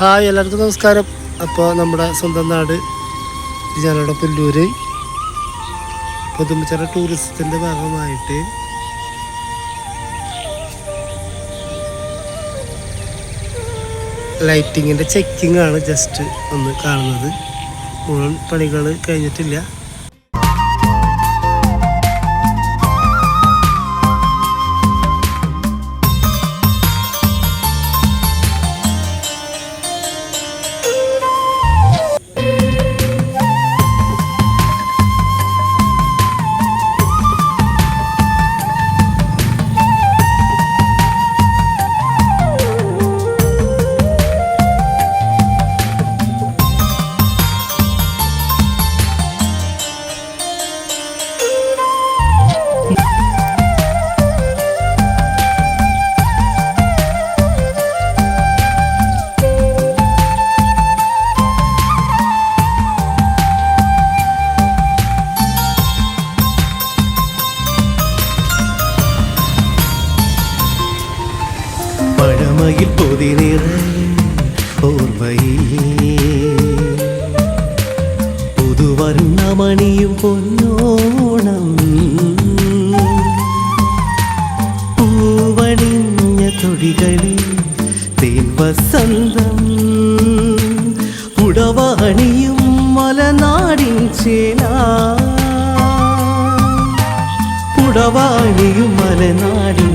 Hi എല്ലാവർക്കും നമസ്കാരം. അപ്പോൾ നമ്മുടെ സ്വന്തം നാട് ഞാനവിടെ പുല്ലൂര്. പുതുമച്ചിറ ടൂറിസത്തിന്റെ ഭാഗമായിട്ട് ലൈറ്റിങ്ങിന്റെ ചെക്കിംഗ് ആണ് ജസ്റ്റ് ഒന്ന് കാണുന്നത്. മുഴുവൻ പണികൾ കഴിഞ്ഞിട്ടില്ല. பழமையில் புதினிற போர்வை புதுவர்ணமணியும் பொன்னோணம். വസന്തം ഉടവാണിയും മലനാടിൻ ചേല. ഉടവാണിയും മലനാടിൻ